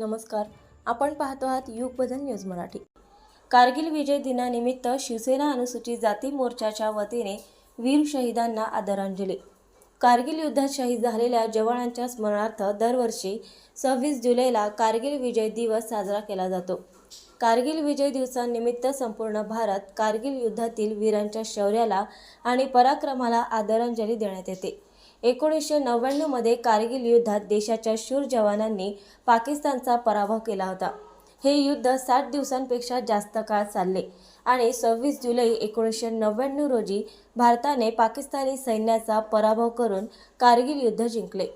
नमस्कार. आपण पाहतो आहात युग बदल न्यूज मराठी. कारगिल विजय दिनानिमित्त शिवसेना अनुसूचित जाती मोर्चाच्या वतीने वीर शहीदांना आदरांजली. कारगिल युद्धात शहीद झालेल्या जवानांच्या स्मरणार्थ दरवर्षी सव्वीस जुलैला कारगिल विजय दिवस साजरा केला जातो. कारगिल विजय दिवसानिमित्त संपूर्ण भारत कारगिल युद्धातील वीरांच्या शौर्याला आणि पराक्रमाला आदरांजली देण्यात येते. एकोणीसशे नव्याण्णवमध्ये कारगिल युद्धात देशाच्या शूर जवानांनी पाकिस्तानचा पराभव केला होता. हे युद्ध सात दिवसांपेक्षा जास्त काळ चालले आणि सव्वीस जुलै एकोणीसशे नव्याण्णव रोजी भारताने पाकिस्तानी सैन्याचा पराभव करून कारगिल युद्ध जिंकले.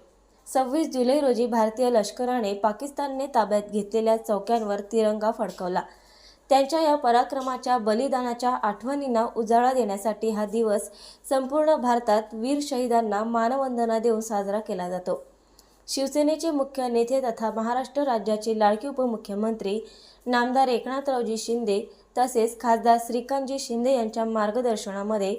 सव्वीस जुलै रोजी भारतीय लष्कराने पाकिस्तानने ताब्यात घेतलेल्या चौक्यांवर तिरंगा फडकवला. त्यांच्या या पराक्रमाच्या बलिदानाच्या आठवणींना उजाळा देण्यासाठी हा दिवस संपूर्ण भारतात वीर शहीदांना मानवंदना देऊन साजरा केला जातो. शिवसेनेचे मुख्य नेते तथा महाराष्ट्र राज्याचे लाडके उपमुख्यमंत्री नामदार एकनाथरावजी शिंदे तसेच खासदार श्रीकांतजी शिंदे यांच्या मार्गदर्शनामध्ये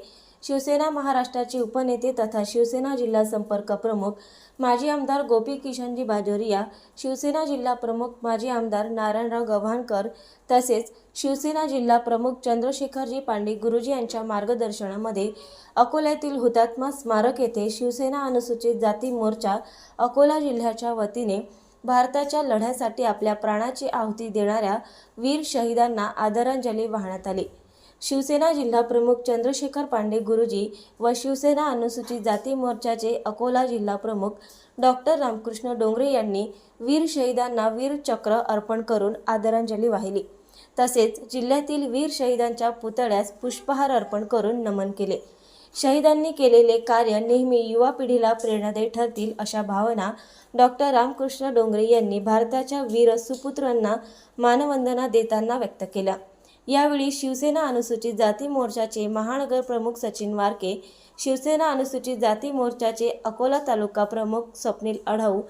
शिवसेना महाराष्ट्राचे उपनेते तथा शिवसेना जिल्हा संपर्क प्रमुख माजी आमदार गोपी किशनजी बाजोरिया शिवसेना जिल्हा प्रमुख माजी आमदार नारायणराव गव्हाणकर तसेच शिवसेना जिल्हा प्रमुख चंद्रशेखरजी पांडे गुरुजी यांच्या मार्गदर्शनामध्ये अकोल्यातील हुतात्मा स्मारक येथे शिवसेना अनुसूचित जाती मोर्चा अकोला जिल्ह्याच्या वतीने भारताच्या लढ्यासाठी आपल्या प्राणाची आहुती देणाऱ्या वीर शहीदांना आदरांजली वाहण्यात आली. शिवसेना जिल्हा प्रमुख चंद्रशेखर पांडे गुरुजी व शिवसेना अनुसूचित जाती मोर्चाचे अकोला जिल्हा प्रमुख डॉक्टर रामकृष्ण डोंगरे यांनी वीर शहीदांना वीर चक्र अर्पण करून आदरांजली वाहिली. तसेच जिल्ह्यातील वीर शहीदांच्या पुतळ्यास पुष्पहार अर्पण करून नमन केले. शहीदांनी केलेले कार्य नेहमी युवा पिढीला प्रेरणादायी ठरतील अशा भावना डॉक्टर रामकृष्ण डोंगरे यांनी भारताच्या वीर सुपुत्रांना मानवंदना देताना व्यक्त केल्या. यावेळी शिवसेना अनुसूचित जाती मोर्चाचे महानगर प्रमुख सचिन वारके शिवसेना अनुसूचित जाती मोर्चाचे अकोला तालुका प्रमुख स्वप्नील अढाऊ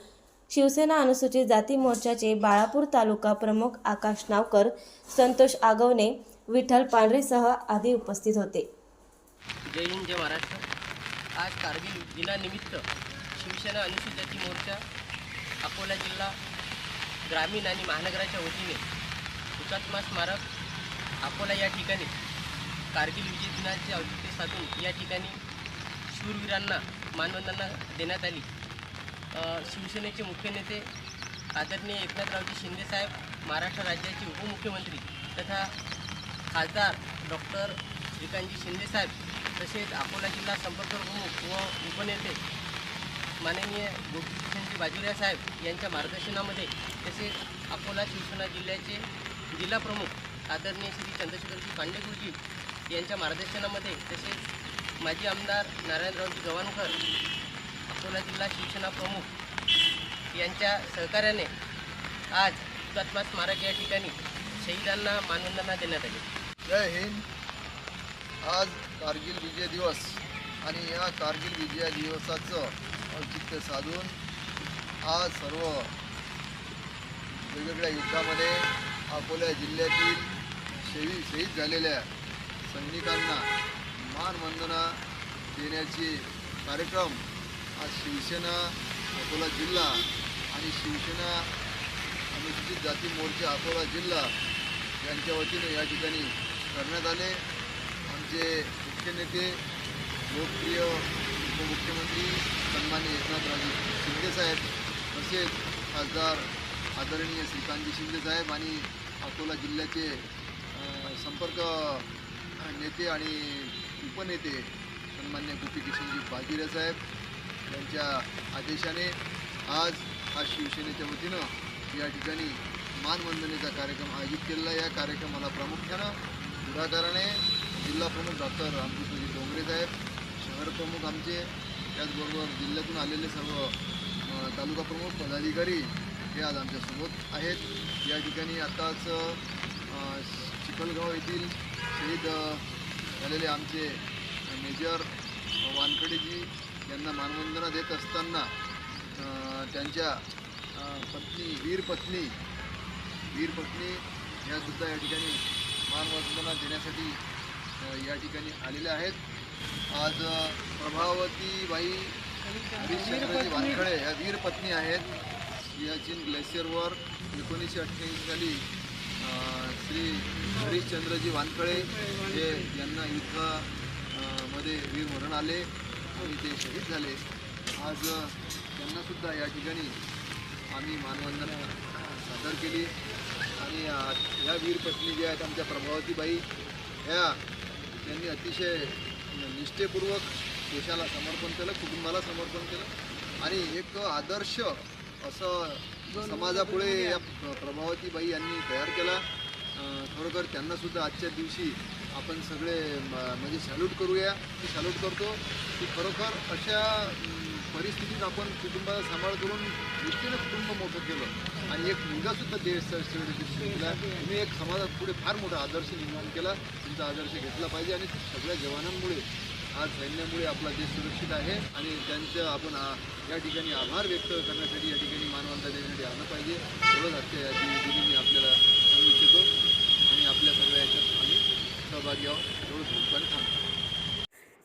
शिवसेना अनुसूचित जाती मोर्चाचे बाळापूर तालुका प्रमुख आकाश नावकर संतोष आगवणे विठ्ठल पांढरेसह आदी उपस्थित होते. जय हिंद जय महाराष्ट्र. आज कारगिल दिनानिमित्त शिवसेना अनुसूचित जाती मोर्चा अकोला जिल्हा ग्रामीण आणि महानगराच्या वतीने हुतात्मा स्मारक अकोला या ठिकाणी कारगिल विजय दिनाचे औचित्य साधून या ठिकाणी शूरवीरांना मानवंदना देण्यात आली. शिवसेनेचे मुख्य नेते आदरणीय एकनाथरावजी शिंदेसाहेब महाराष्ट्र राज्याचे उपमुख्यमंत्री तथा खासदार डॉक्टर श्रीकांतजी शिंदेसाहेब तसेच अकोला जिल्हा संपर्क प्रमुख व उपनेते माननीय गोपीकृष्णजी बाजुरिया साहेब यांच्या मार्गदर्शनामध्ये तसेच अकोला शिवसेना जिल्ह्याचे जिल्हा प्रमुख आदरणीय श्री चंद्रशेखरजी पांडे गुरुजी यांच्या मार्गदर्शनामध्ये तसेच माजी आमदार नारायणरावजी गवाणकर अकोला जिल्हा शिवसेना प्रमुख यांच्या सहकार्याने आज हुतात्मा स्मारक या ठिकाणी शहीदांना मानवंदना देण्यात आली. जय हिंद. आज कारगिल विजय दिवस आणि या कारगिल विजय दिवसाचं औचित्य साधून आज सर्व वेगवेगळ्या युद्धामध्ये अकोला जिल्ह्यातील शहीद शहीद झालेल्या सैनिकांना मानवंदना देण्याचे कार्यक्रम आज शिवसेना अकोला जिल्हा आणि शिवसेना अनुसूचित जाती मोर्चा अकोला जिल्हा यांच्या वतीने या ठिकाणी करण्यात आले. आमचे मुख्य नेते लोकप्रिय उपमुख्यमंत्री सन्मान्य एकनाथराजे शिंदेसाहेब तसेच खासदार आदरणीय श्रीकांतजी शिंदेसाहेब आणि अकोला जिल्ह्याचे संपर्क नेते आणि उपनेते सन्मान्य गोपीकिशनजी बाजिरे साहेब यांच्या आदेशाने आज हा शिवसेनेच्या वतीनं या ठिकाणी मानवंदनेचा कार्यक्रम आयोजित केलेला या कार्यक्रमाला प्रामुख्यानं पुढाकाराने जिल्हाप्रमुख डॉक्टर रामकृष्णजी डोंगरे साहेब शहरप्रमुख आमचे त्याचबरोबर जिल्ह्यातून आलेले सर्व तालुका प्रमुख पदाधिकारी हे आज आमच्यासोबत आहेत. या ठिकाणी आताच अक्कलगाव येथील शहीद झालेले आमचे मेजर वानखडेजी यांना मानवंदना देत असताना त्यांच्या पत्नी वीर पत्नी वीर पत्नी ह्या सुद्धा या ठिकाणी मानवंदना देण्यासाठी या ठिकाणी आलेल्या आहेत. आज प्रभावतीबाई हरिश्चंद्रजी वानखडे या वीर पत्नी आहेत. सियाचीन ग्लेशियरवर एकोणीसशे अठ्ठ्याऐंशी साली श्री हरिश्चंद्रजी वानखळे हे यांना युद्धामध्ये अं, मध्ये वीरमरण आले आणि ते शहीद झाले. आज त्यांनासुद्धा या ठिकाणी आम्ही मानवंदना सादर केली. आणि या वीरपत्नी ज्या आहेत आमच्या प्रभावतीबाई ह्या त्यांनी अतिशय निष्ठेपूर्वक देशाला समर्पण केलं कुटुंबाला समर्पण केलं. आणि एक आदर्श असं समाजापुढे या प्रभावतीबाई यांनी तयार केला. खरोखर त्यांनासुद्धा आजच्या दिवशी आपण सगळे म्हणजे सॅल्यूट करूया. मी सॅल्यूट करतो की खरोखर अशा परिस्थितीत आपण कुटुंबाला सांभाळ करून दृष्टीनं कुटुंब मोठं केलं. आणि एक मुलगासुद्धा देश दिला तुम्ही एक समाजात पुढे फार मोठा आदर्श निर्माण केला. तुमचा आदर्श घेतला पाहिजे आणि सगळ्या जवानांमुळे आज सैन्यामुळे आपला देश सुरक्षित आहे. आणि त्यांचं आपण आ- या ठिकाणी आभार व्यक्त करण्यासाठी या ठिकाणी मानवंता देण्यासाठी आलं पाहिजे. एवढंच आजच्या या दिनी मी आपल्याला सांगू इच्छितो आणि आपल्या सगळ्या याच्यात आम्ही सहभागी आहोत एवढंच बोलतो आणि थांबतो